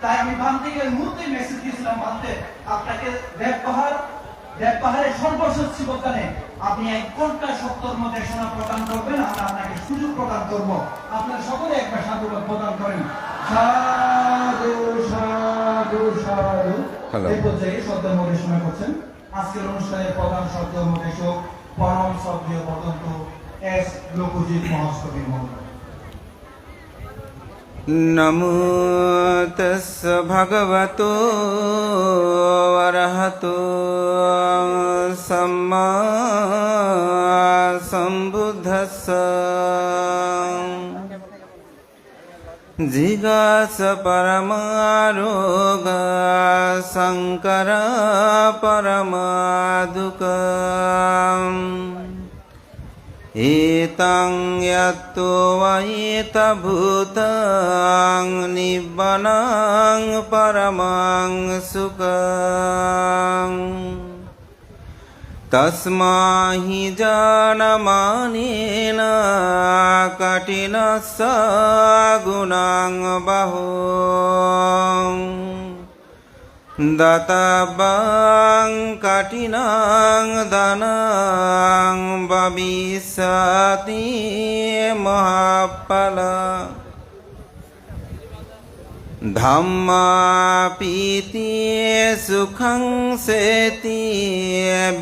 তাই আমি বাম থেকে মুহূর্তে মেসেজ দিয়েছিলাম ভাবতে আপনাকে সর্বশেষ আপনি এক ঘণ্টা সত্তর মধ্যে সোনা প্রদান করবেন আমরা আপনাকে সুযোগ প্রদান করব। আপনারা সকলে একবার সাধুবাদ প্রদান করেন। সাধু সাধু সাধু. এই পর্যায়ে শব্দ মরিশনা করছেন আজকের অনুষ্ঠানের প্রধান শব্দ মরিশক পরম শ্রদ্ধেয় পদন্ত এস লোকজিৎ মহাস্তবী মহোদয় නමුතස්ස භගවතෝ වරහතෝ සම්මා සම්බුද්දස්ස ජිගාස පරමාරෝග සංකර පරමාදුකම් এতং ভূতং নিব্বনং পরমং সুখং তস্মা হি জানমানেন কঠিনস্য গুণং বাহু දතබං කටිනං දනං බබිසති මහප්පල ධම්මාපීතිය සුඛං සේති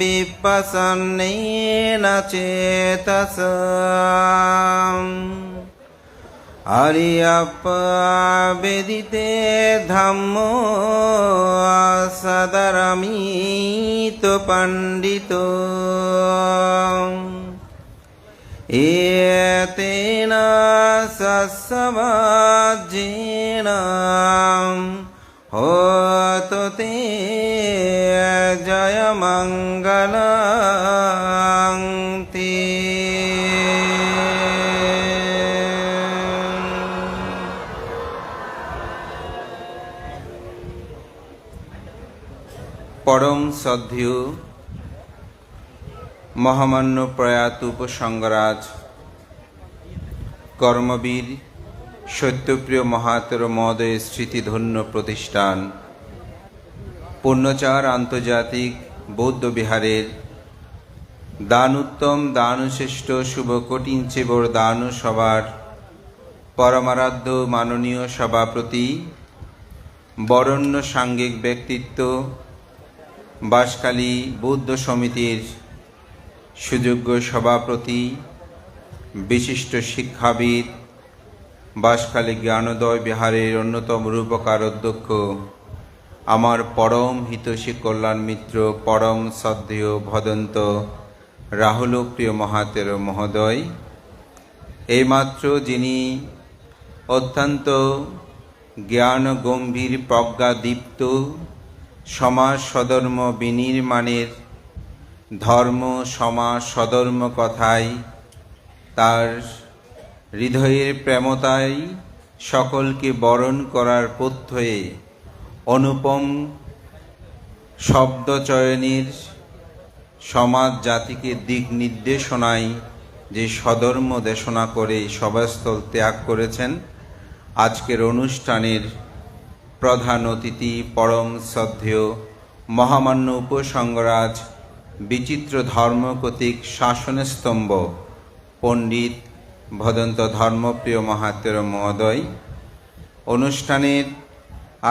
විපස්සන්නේන චේතසං আরিয়পবেদিতে ধম্মো সদরমিত পণ্ডিত। এতেন সসবাজেন হতো জয় মঙ্গল পরম শ্রদ্ধেয় মহামান্য প্রয়াত উপসংগরাজ, কর্মবীর, সত্যপ্রিয় মহাতর মহোদয় স্মৃতিধন্য প্রতিষ্ঠান, পূর্ণচার আন্তর্জাতিক বৌদ্ধ বিহারের দান উত্তম দানশ্রেষ্ঠ শুভ কঠিন চেবর দান সভার পরমারাধ্য মাননীয় সভাপতি, বরণ্য সাঙ্গিক ব্যক্তিত্ব বাঁশখালী বৌদ্ধ সমিতির সুযোগ্য সভাপতি, বিশিষ্ট শিক্ষাবিদ বাসকালী জ্ঞানোদয় বিহারের অন্যতম রূপকার অধ্যক্ষ, আমার পরম হিতৈষী কল্যাণ মিত্র পরম শ্রদ্ধেয় ভদন্ত রাহুল প্রিয় মহাতের মহোদয়। এইমাত্র যিনি অত্যন্ত জ্ঞান গম্ভীর প্রজ্ঞাদীপ্ত সমাজ সধর্ম বিনির্মাণের ধর্ম সমাজ সধর্ম কথায় তার হৃদয়ের প্রেমতায় সকলকে বরণ করার পথ্যয়ে অনুপম শব্দচয়নের সমাজ জাতিকে দিক নির্দেশনায় যে সধর্ম দেশনা করে সভাস্থল ত্যাগ করেছেন, আজকের অনুষ্ঠানের প্রধান অতিথি, পরম শ্রদ্ধেয় মহামান্য উপসংগরাজ, বিচিত্র ধর্মকতিক শাসনের স্তম্ভ পণ্ডিত ভদন্ত ধর্মপ্রিয় মহাতের মহোদয়। অনুষ্ঠানের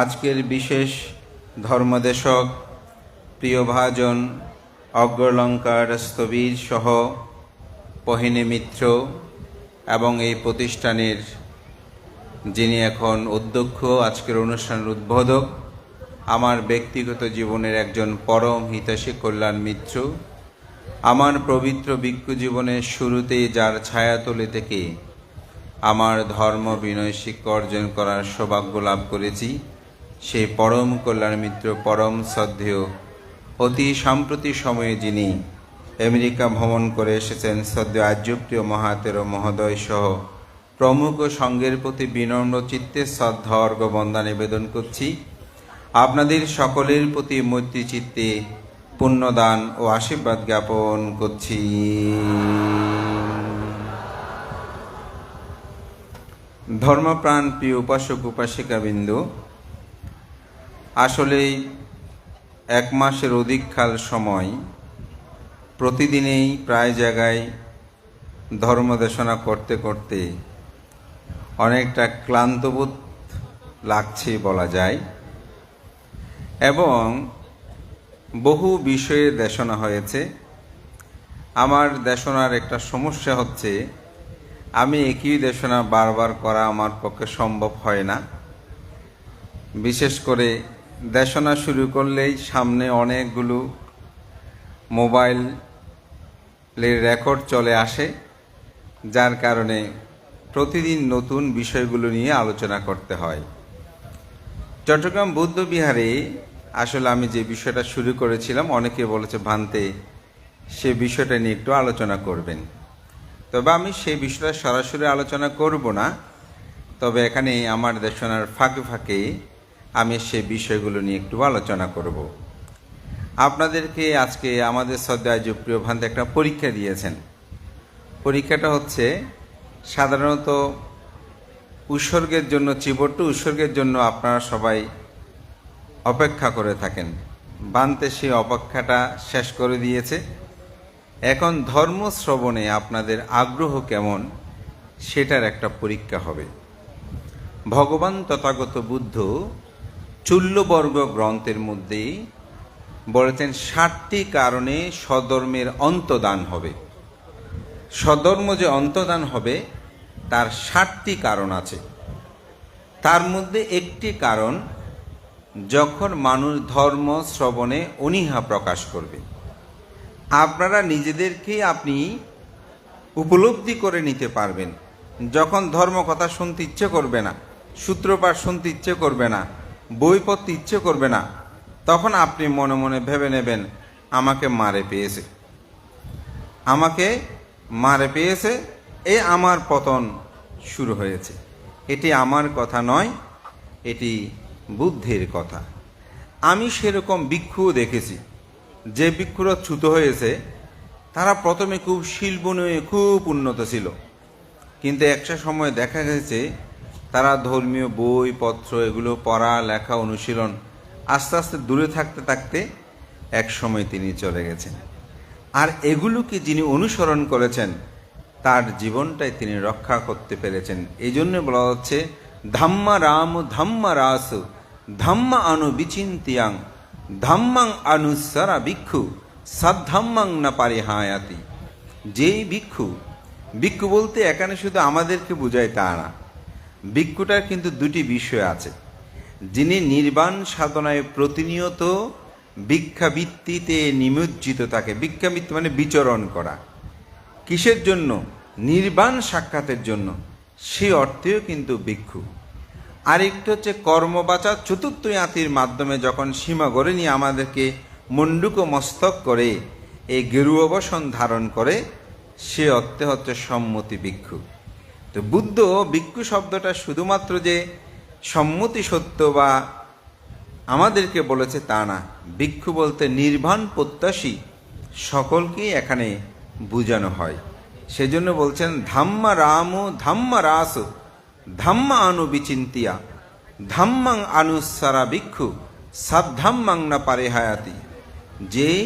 আজকের বিশেষ ধর্মদেশক, প্রিয়ভাজন অগ্রলঙ্কার স্থবির সহ পহিনী মিত্র এবং এই প্রতিষ্ঠানের যিনি এখন অধ্যক্ষ, আজকের অনুষ্ঠানের উদ্বোধক, আমার ব্যক্তিগত জীবনের একজন পরম হিতাশী কল্যাণ মিত্র, আমার পবিত্র বিক্ষু জীবনের শুরুতেই যার ছায়াতলে থেকে আমার ধর্ম বিনয় শিক্ষা অর্জন করার সৌভাগ্য লাভ করেছি, সেই পরম কল্যাণ মিত্র, পরম শ্রদ্ধেয়, অতি সাম্প্রতিক সময়ে যিনি আমেরিকা ভ্রমণ করে এসেছেন সদ্য আর্যপ্রিয় মহাতের মহোদয় সহ প্রমুখ সঙ্গের প্রতি বিনম্র চিত্তে শ্রদ্ধা অর্ঘ বন্দা নিবেদন করছি। আপনাদের সকলের প্রতি মৈত্রী চিত্তে পুণ্যদান ও আশীর্বাদ জ্ঞাপন করছি। ধর্মপ্রাণ প্রিয় উপাসক উপাসিকাবৃন্দ আসলেই এক মাসের অধিককাল সময় প্রতিদিনেই প্রায় জায়গায় ধর্মদেশনা করতে করতে অনেকটা ক্লান্তবোধ লাগছে বলা যায়। এবং বহু বিষয়ে দেশনা হয়েছে। আমার দেশনার একটা সমস্যা হচ্ছে, আমি একই দেশনা বারবার করা আমার পক্ষে সম্ভব হয় না। বিশেষ করে দেশনা শুরু করলেই সামনে অনেকগুলো মোবাইলের রেকর্ড চলে আসে, যার কারণে প্রতিদিন নতুন বিষয়গুলো নিয়ে আলোচনা করতে হয়। চট্টগ্রাম বৌদ্ধ বিহারে আসলে আমি যে বিষয়টা শুরু করেছিলাম, অনেকে বলেছে, ভান্তে, সে বিষয়টা নিয়ে একটু আলোচনা করবেন। তবে আমি সেই বিষয়টা সরাসরি আলোচনা করব না। তবে এখানে আমার দেশনার ফাঁকে ফাঁকে আমি সে বিষয়গুলো নিয়ে একটু আলোচনা করব। আপনাদেরকে আজকে আমাদের শ্রদ্ধায় প্রিয় ভান্তে একটা পরীক্ষা দিয়েছেন। পরীক্ষাটা হচ্ছে সাধারণত উৎসর্গের জন্য, চিবট্টু উৎসর্গের জন্য আপনারা সবাই অপেক্ষা করে থাকেন। বানতে সেই অপেক্ষাটা শেষ করে দিয়েছে। এখন ধর্ম শ্রবণে আপনাদের আগ্রহ কেমন, সেটার একটা পরীক্ষা হবে। ভগবান তথাগত বুদ্ধ চুল্লবর্গ গ্রন্থের মধ্যেই বলেছেন ষাটটি কারণে স্বধর্মের অন্তদান হবে। স্বধর্ম যে অন্তদান হবে, তার ষাটটি কারণ আছে। তার মধ্যে একটি কারণ, যখন মানুষ ধর্ম শ্রবণে অনীহা প্রকাশ করবে। আপনারা নিজেদেরকে আপনি উপলব্ধি করে নিতে পারবেন। যখন ধর্ম কথা শুনতে ইচ্ছে করবে না সূত্রপাঠ শুনতে ইচ্ছে করবে না, বই পড়তে ইচ্ছে করবে না, তখন আপনি মনে মনে ভেবে নেবেন, আমাকে মারে পেয়েছে। আমাকে মারে পেয়েছে, এ আমার পতন শুরু হয়েছে। এটি আমার কথা নয়, এটি বুদ্ধের কথা। আমি সেরকম ভিক্ষুও দেখেছি, যে ভিক্ষুরা ছুত হয়েছে, তারা প্রথমে খুব শিল্প নিয়ে খুব উন্নত ছিল। কিন্তু একটা সময় দেখা গেছে, তারা ধর্মীয় বই, পত্র, এগুলো পড়া, লেখা, অনুশীলন আস্তে আস্তে দূরে থাকতে থাকতে এক সময় তিনি চলে গেছেন। আর এগুলোকে যিনি অনুসরণ করেছেন, তার জীবনটাই তিনি রক্ষা করতে পেরেছেন। এই জন্য বলা হচ্ছে, ধাম্মা রাম ধাম্মা রাস, ধাম্মা আনু বিচিন্তিয়াং, ধাম্মাং আনু আনুসারা ভিক্ষু সাদ্ধাম্মাং না পারিহায়াতি। যেই ভিক্ষু ভিক্ষু বলতে এখানে শুধু আমাদেরকে বোঝায় তা না, ভিক্ষুটার কিন্তু দুটি বিষয় আছে। যিনি নির্বাণ সাধনায় প্রতিনিয়ত ভিক্ষাবৃত্তিতে নিমজ্জিত থাকে ভিক্ষাবৃত্তি মানে বিচরণ করা। কিসের জন্য? নির্বাণ সাক্ষাতের জন্য। সে অর্থেও কিন্তু ভিক্ষু। আরেকটি হচ্ছে কর্মবাচা চতুর্থ আতির মাধ্যমে যখন সীমা গড়ে নিয়ে আমাদেরকে মণ্ডুক মস্তক করে, এই গেরুয়বসন ধারণ করে, সে অর্থে হচ্ছে সম্মতি ভিক্ষু। তো বুদ্ধ ভিক্ষু শব্দটা শুধুমাত্র যে সম্মতি সত্য বা আমাদেরকে বলেছে তা না। ভিক্ষু বলতে নির্বাণ প্রত্যাশী, সকলকেই এখানে বোঝানো হয়। সেজন্য বলছেন, ধাম্মা রাম, ধাম্মা রাস, ধাম্মা আনু বিচিন্তিয়া, ধাম্মাং আনুসারা ভিক্ষু সাদ্ধাম্মাং না পারে হায়াতি। যেই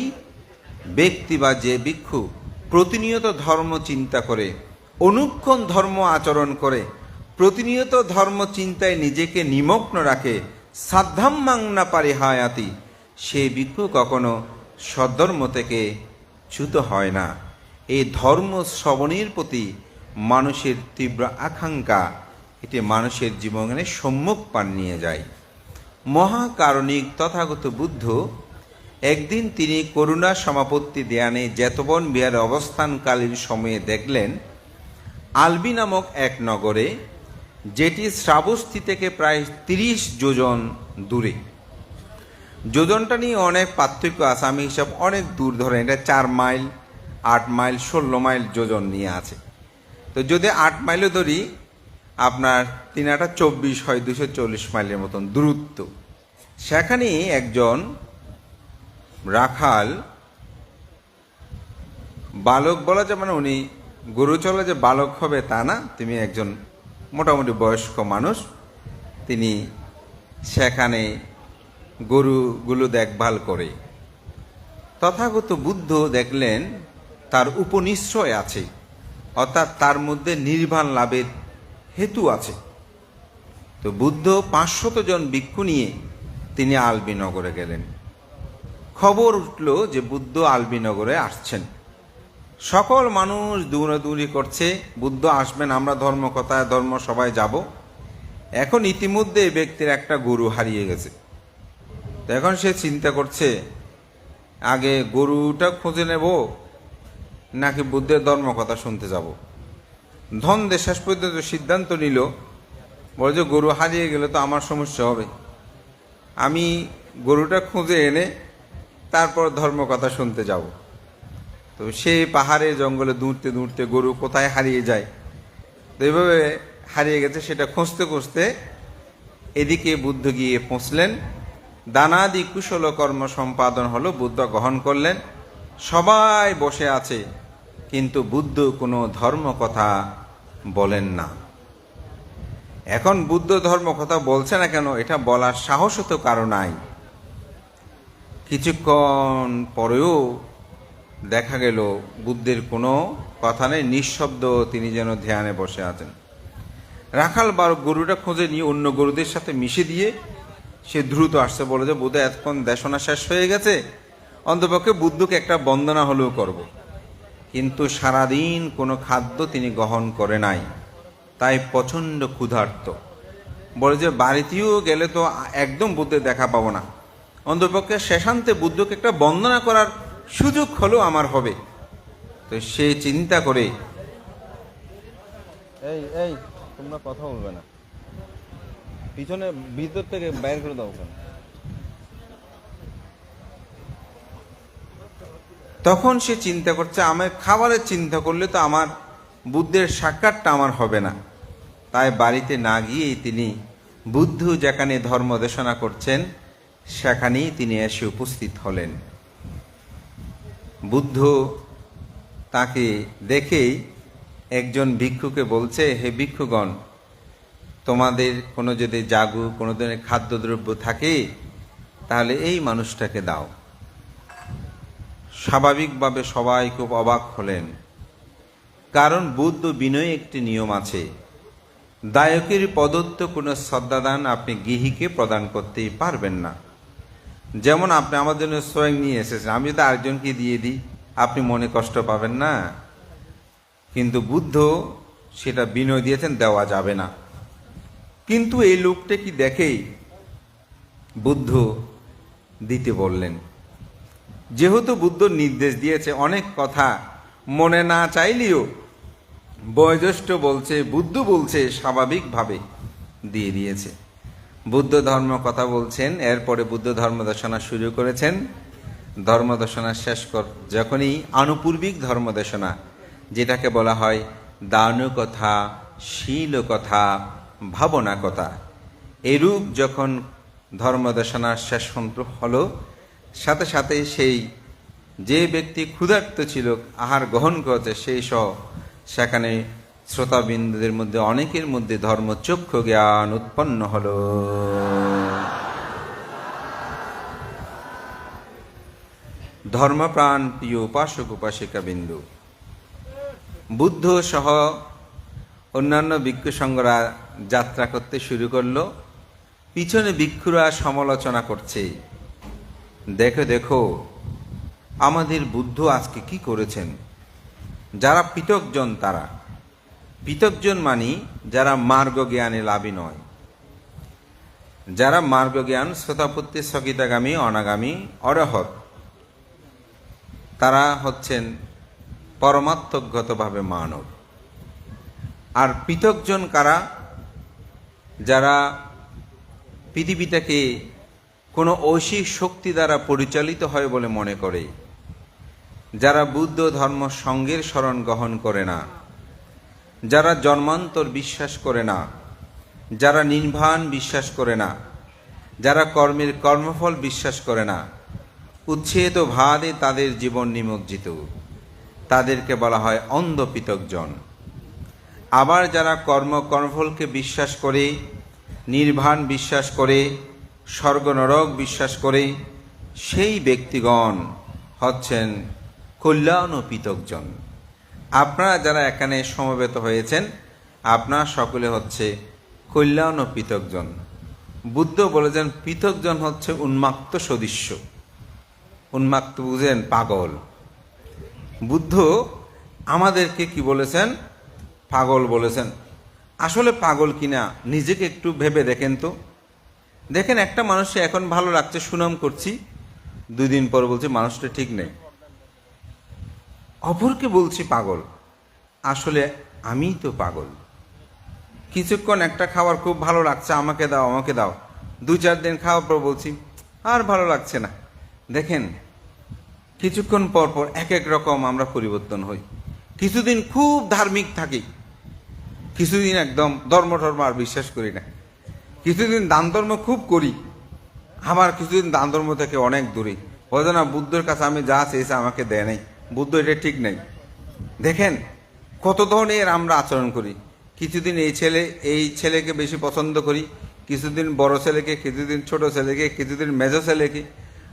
ব্যক্তি বা যে ভিক্ষু প্রতিনিয়ত ধর্ম চিন্তা করে, অনুক্ষণ ধর্ম আচরণ করে, প্রতিনিয়ত ধর্ম চিন্তায় নিজেকে নিমগ্ন রাখে সাধ্যাম্মাং মাংনা পারে হায়াতি সে ভিক্ষু কখনো সদ্ধর্ম থেকে চ্যুত হয় না। এই ধর্ম শ্রবণের প্রতি মানুষের তীব্র আকাঙ্ক্ষা, এটি মানুষের জীবনে সম্মুখ পান নিয়ে যায়। মহাকারণিক তথাগত বুদ্ধ, একদিন তিনি করুণা সমাপত্তি দেয়ানে জেতবন বিহারে অবস্থানকালীন সময়ে দেখলেন, আলবি নামক এক নগরে যেটি শ্রাবস্তি থেকে প্রায় তিরিশ যোজন দূরে। যোজনটা নিয়ে অনেক পার্থক্য আছে, আমি হিসাব অনেক দূর ধরে, এটা চার মাইল, আট মাইল, ষোলো মাইল যোজন নিয়ে আছে। তো যদি আট মাইলও ধরি, আপনার তিন আটা চব্বিশ হয়, দুশো চল্লিশ মাইলের মতন দূরত্ব। সেখানে একজন রাখাল বালক, বলা যে মানে উনি গরু চলে যে বালক হবে তা না, তিনি একজন মোটামুটি বয়স্ক মানুষ। তিনি সেখানে গরুগুলো দেখভাল করে। তথাগত বুদ্ধ দেখলেন তার উপনিশ্চয় আছে, অর্থাৎ তার মধ্যে নির্বাণ লাভের হেতু আছে। তো বুদ্ধ পাঁচশত জন ভিক্ষু নিয়ে তিনি আলবিনগরে গেলেন। খবর উঠল যে বুদ্ধ আলবিনগরে আসছেন। সকল মানুষ দৌড়াদৌড়ি করছে, বুদ্ধ আসবেন, আমরা ধর্ম কথায় ধর্ম সবাই যাব। এখন ইতিমধ্যে ব্যক্তির একটা গরু হারিয়ে গেছে। তো এখন সে চিন্তা করছে, আগে গরুটা খুঁজে নেব, নাকি বুদ্ধের ধর্ম কথা শুনতে যাব। ধন শেষ পর্যন্ত সিদ্ধান্ত নিল, বলে যে গরু হারিয়ে গেলে তো আমার সমস্যা হবে। আমি গরুটা খুঁজে এনে, তারপর ধর্ম কথা শুনতে যাব। তো সে পাহাড়ে, জঙ্গলে দৌড়তে দৌড়তে গরু কোথায় হারিয়ে যায়? তো এইভাবে হারিয়ে গেছে, সেটা খুঁজতে খুঁজতে এদিকে বুদ্ধ গিয়ে পৌঁছলেন। দানাদি কুশল কর্ম সম্পাদন হলো, বুদ্ধ গ্রহণ করলেন। সবাই বসে আছে, কিন্তু বুদ্ধ কোনো ধর্ম কথা বলেন না। এখন বুদ্ধ ধর্ম কথা বলছে না কেন, এটা বলার সাহস তো কারও নাই। কিছুক্ষণ পরেও দেখা গেল, বুদ্ধের কোনো কথা নেই, নিঃশব্দ তিনি যেন ধ্যানে বসে আছেন। রাখাল বার গরুটা খোঁজে নিয়ে অন্য গরুদের সাথে মিশে দিয়ে সে দ্রুত আসছে, বলে যে বুদ্ধ এতক্ষণ দেশনা শেষ হয়ে গেছে, অন্তপক্ষে বুদ্ধকে একটা বন্দনা হলেও করব। কিন্তু সারাদিন কোনো খাদ্য তিনি গ্রহণ করে নাই, তাই প্রচণ্ড ক্ষুধার্ত। বলে যে, বাড়িতেও গেলে তো একদম বুদ্ধের দেখা পাবো না। অন্তপক্ষে শেষান্তে বুদ্ধকে একটা বন্দনা করার সুযোগ হলেও আমার হবে। তো সে চিন্তা করে এই এই তোমরা কথা বলবে না। পিছনে ভিতর থেকে বাইর করে দাও কেন তখন সে চিন্তা করছে আমার খাবারের চিন্তা করলে তো আমার বুদ্ধের সাক্ষাৎটা আমার হবে না। তাই বাড়িতে না গিয়েই তিনি বুদ্ধ যেখানে ধর্ম দেশনা করছেন সেখানেই তিনি এসে উপস্থিত হলেন। বুদ্ধ তাকে দেখেই একজন ভিক্ষুকে বলছে, হে ভিক্ষুগণ, তোমাদের কোনো যদি জাগু, কোনো ধরনের খাদ্যদ্রব্য থাকে, তাহলে এই মানুষটাকে দাও। স্বাভাবিকভাবে সবাই খুব অবাক হলেন। কারণ বুদ্ধ বিনয়ে একটি নিয়ম আছে, দায়কের প্রদত্ত কোনো শ্রদ্ধাদান আপনি গৃহীকে প্রদান করতেই পারবেন না। যেমন আপনি আমার জন্য স্বয়ং নিয়ে এসেছেন, আমি যদি আরেকজনকে দিয়ে দিই, আপনি মনে কষ্ট পাবেন না। কিন্তু বুদ্ধ সেটা বিনয় দিয়েছেন, দেওয়া যাবে না। কিন্তু এই লোকটা কি দেখেই বুদ্ধ দিতে বললেন, যেহেতু বুদ্ধ নির্দেশ দিয়েছে অনেক কথা, মনে না চাইলেও বয়োজ্যেষ্ঠ বলছে, বুদ্ধ বলছে, স্বাভাবিকভাবে দিয়ে দিয়েছে। বুদ্ধ ধর্ম কথা বলছেন, এরপরে বুদ্ধ ধর্ম দর্শনা শুরু করেছেন। ধর্ম দর্শনা শেষ কর যখনই আনুপূর্বিক ধর্ম দেশনা যেটাকে বলা হয় দানু কথা শীল কথা ভাবনা কথা এরূপ যখন ধর্ম দেশনা শেষ হলো, সাথে সাথে সেই যে ব্যক্তি ক্ষুধার্ত ছিল, আহার গ্রহণ করেছে, সেই সহ সেখানে শ্রোতাবিন্দুদের মধ্যে অনেকের মধ্যে ধর্মচক্ষু জ্ঞান উৎপন্ন হল। ধর্মপ্রাণ প্রিয় উপাসক উপাসিকা বিন্দু, বুদ্ধ সহ অন্যান্য ভিক্ষু সংঘরা যাত্রা করতে শুরু করল। পিছনে ভিক্ষুরা সমালোচনা করছে। দেখো দেখো, আমাদের বুদ্ধ আজকে কি করেছেন? যারা পৃথকজন তারা। পৃথকজন মানি যারা মার্গ জ্ঞানে লাভই নয়। যারা মার্গ জ্ঞান শ্রোতাপত্তি স্থগিতাগামী অনাগামী, অরহত, তারা হচ্ছেন পরমাত্মগতভাবে মানব। আর পৃথকজন কারা? যারা পৃথিবীটাকে কোনো ঐশিক শক্তি দ্বারা পরিচালিত হয় বলে মনে করে, যারা বুদ্ধ ধর্ম সঙ্গের স্মরণ গ্রহণ করে না যারা জন্মান্তর বিশ্বাস করে না, যারা নির্বাণ বিশ্বাস করে না, যারা কর্মের কর্মফল বিশ্বাস করে না, উচ্ছেদ ভাদে তাদের জীবন নিমজ্জিত। তাদেরকে বলা হয় অন্ধ পৃথকজন আবার যারা কর্ম কর্মফলকে বিশ্বাস করে নির্বাণ বিশ্বাস করে স্বর্গ নরক বিশ্বাস করে, সেই ব্যক্তিগণ হচ্ছেন কল্যাণ ও পৃতকজন আপনারা যারা এখানে সমবেত হয়েছেন, আপনারা সকলে হচ্ছে কল্যাণ ও পৃথকজন। বুদ্ধ বলেছেন, পৃথকজন হচ্ছে উন্মাক্ত সদৃশ্য। উন্মাক্ত বুঝেন, পাগল। বুদ্ধ আমাদেরকে কি বলেছেন? পাগল বলেছেন। আসলে পাগল কিনা, নিজেকে একটু ভেবে দেখেন তো। দেখেন, একটা মানুষকে এখন ভালো লাগছে, সুনাম করছি। দুদিন পর বলছে, মানুষটা ঠিক নেই। অপরকে বলছি পাগল। আসলে আমি তো পাগল। কিছুক্ষণ একটা খাবার খুব ভালো লাগছে, আমাকে দাও আমাকে দাও। দু চার দিন খাওয়ার পর বলছি, আর ভালো লাগছে না। দেখেন, কিছুক্ষণ পর পর এক এক রকম আমরা পরিবর্তন হই। কিছুদিন খুব ধার্মিক থাকি। কিছুদিন একদম ধর্ম ধর্ম আর বিশ্বাস করি না। কিছুদিন দান ধর্ম খুব করি। আমার কিছুদিন দান ধর্ম থেকে অনেক দূরে। বলছে না, বুদ্ধের কাছে আমি যা চেয়েছি আমাকে দেয় নাই। বুদ্ধ এটা ঠিক নেই। দেখেন, কত ধরনের আমরা আচরণ করি। কিছুদিন এই ছেলে, এই ছেলেকে বেশি পছন্দ করি, কিছুদিন বড় ছেলেকে, কিছুদিন ছোট ছেলেকে, কিছুদিন মেজো ছেলেকে।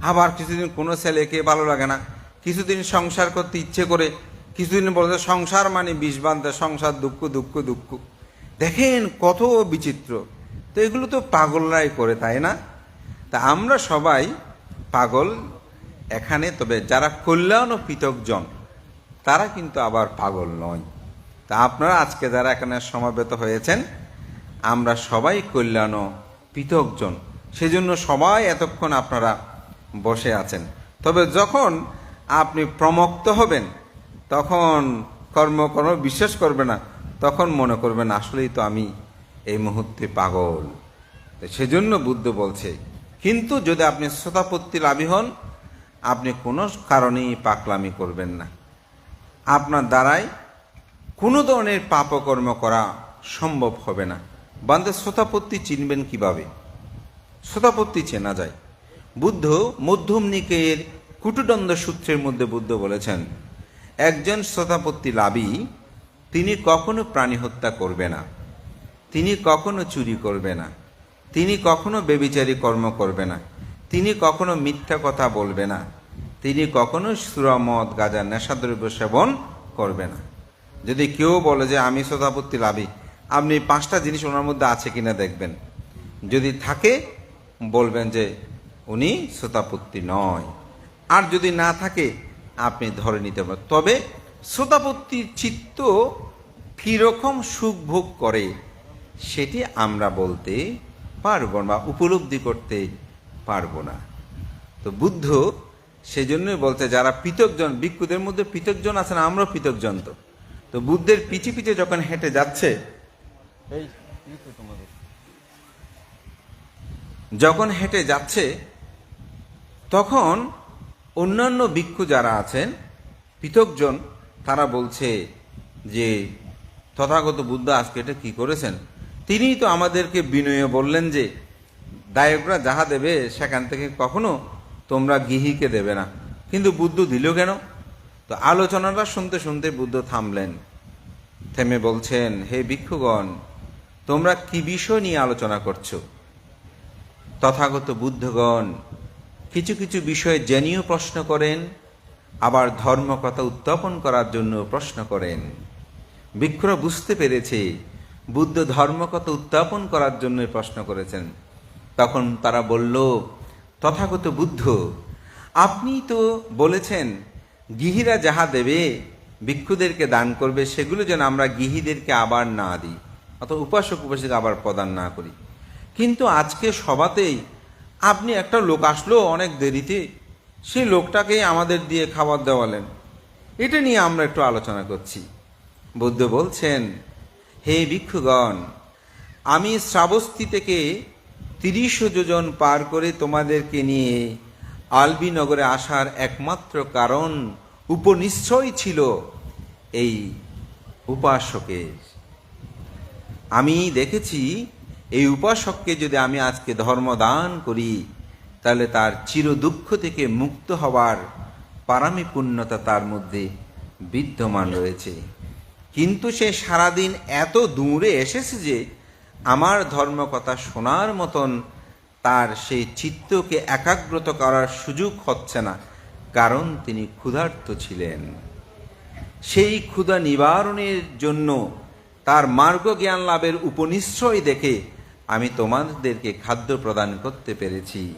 আবার কিছুদিন কোনো ছেলেকে ভালো লাগে না। কিছুদিন সংসার করতে ইচ্ছে করে, কিছুদিন বলতে সংসার মানে বিষ বান্ধা সংসার দুঃখ দুঃখ দুঃখ। দেখেন, কত বিচিত্র। তো এগুলো তো পাগলরাই করে, তাই না? তা আমরা সবাই পাগল এখানে, তবে যারা কল্যাণ ও পৃথকজন তারা কিন্তু আবার পাগল নয়। তা আপনারা আজকে যারা এখানে সমাবেত হয়েছেন, আমরা সবাই কল্যাণ ও পৃথকজন সেজন্য সবাই এতক্ষণ আপনারা বসে আছেন। তবে যখন আপনি প্রমক্ত হবেন, তখন কর্ম কর্ম বিশ্বাস করবে না, তখন মনে করবেন, আসলেই তো আমি এই মুহূর্তে পাগল। সেজন্য বুদ্ধ বলছে, কিন্তু যদি আপনি শ্রোতাপত্তি লাভী হন আপনি কোনো কারণেই পাকলামি করবেন না। আপনার দ্বারাই কোনো ধরনের পাপকর্ম করা সম্ভব হবে না। বান্ধে শ্রোতাপত্তি চিনবেন কীভাবে? শ্রোতাপত্তি চেনা যায়। বুদ্ধ মধ্যম নিকের কুটুদণ্ড সূত্রের মধ্যে বুদ্ধ বলেছেন, একজন শ্রোতাপত্তি লাভী তিনি কখনো প্রাণী হত্যা করবে না। তিনি কখনো চুরি করবে না। তিনি কখনো বেবিচারী কর্ম করবে না। তিনি কখনো মিথ্যা কথা বলবে না। তিনি কখনো সুরামদ গাজা, নেশাদ্রব্য সেবন করবে না। যদি কেউ বলে যে, আমি শ্রোতাপত্তি লাভী, আপনি পাঁচটা জিনিস ওনার মধ্যে আছে কিনা দেখবেন। যদি থাকে, বলবেন যে, উনি শ্রোতাপত্তি নয়। আর যদি না থাকে, আপনি ধরে নিতে পারেন। তবে শ্রোতাপত্তির চিত্ত কীরকম সুখ ভোগ করে, সেটি আমরা বলতে পারব না বা উপলব্ধি করতে পারব না। তো বুদ্ধ সেজন্যই বলতে যারা পৃথকজন ভিক্ষুদের মধ্যে পৃথকজন আছেন আমরাও পৃথকজন তো। তো বুদ্ধের পিছে পিছে যখন হেঁটে যাচ্ছে যখন হেঁটে যাচ্ছে তখন অন্যান্য ভিক্ষু যারা আছেন পৃথকজন তারা বলছে যে তথাগত বুদ্ধ আজকে এটা কি করেছেন? তিনিই তো আমাদেরকে বিনয়ে বললেন যে দায়করা যাহা দেবে সেখান থেকে কখনো তোমরা গৃহীকে দেবে না। কিন্তু বুদ্ধ দিল কেন? তো আলোচনাটা শুনতে শুনতে বুদ্ধ থামলেন। থেমে বলছেন, হে ভিক্ষুগণ, তোমরা কি বিষয় নিয়ে আলোচনা করছ? তথাগত বুদ্ধগণ কিছু কিছু বিষয়ে জেনেও প্রশ্ন করেন, আবার ধর্ম কথা উত্থাপন করার জন্য প্রশ্ন করেন। ভিক্ষুরা বুঝতে পেরেছে, বুদ্ধ ধর্ম কথা উত্থাপন করার জন্য প্রশ্ন করেছেন। তখন তারা বলল তথাগত বুদ্ধ, আপনি তো বলেছেন, গৃহীরা যাহা দেবে, ভিক্ষুদেরকে দান করবে, সেগুলো যেন আমরা গৃহীদেরকে আবার না দিই অথবা উপাসক উপাসক আবার প্রদান না করি। কিন্তু আজকে সভাতেই আপনি একটা লোক আসলো অনেক দেরিতে, সেই লোকটাকেই আমাদের দিয়ে খাবার দেওয়ালেন। এটা নিয়ে আমরা একটু আলোচনা করছি। বুদ্ধ বলছেন, হে ভিক্ষুগণ, আমি শ্রাবস্তি থেকে তিরিশ যোজন পার করে তোমাদেরকে নিয়ে আলবি নগরে আসার একমাত্র কারণ উপনিশ্চয় ছিল এই উপাসকের। আমি দেখেছি এই উপাসককে যদি আমি আজকে ধর্ম দান করি, তাহলে তার চির দুঃখ থেকে মুক্ত হওয়ার পারামি তার মধ্যে বিদ্যমান রয়েছে। কিন্তু সে সারাদিন এত দূরে এসেছে যে আমার ধর্ম কথা শোনার মতন তার সেই চিত্তকে একাগ্রত করার সুযোগ হচ্ছে না, কারণ তিনি ক্ষুধার্ত ছিলেন। সেই ক্ষুধা নিবারণের জন্য তার মার্গ জ্ঞান লাভের উপনিশ্চয় দেখে আমি তোমাদেরকে খাদ্য প্রদান করতে পেরেছি।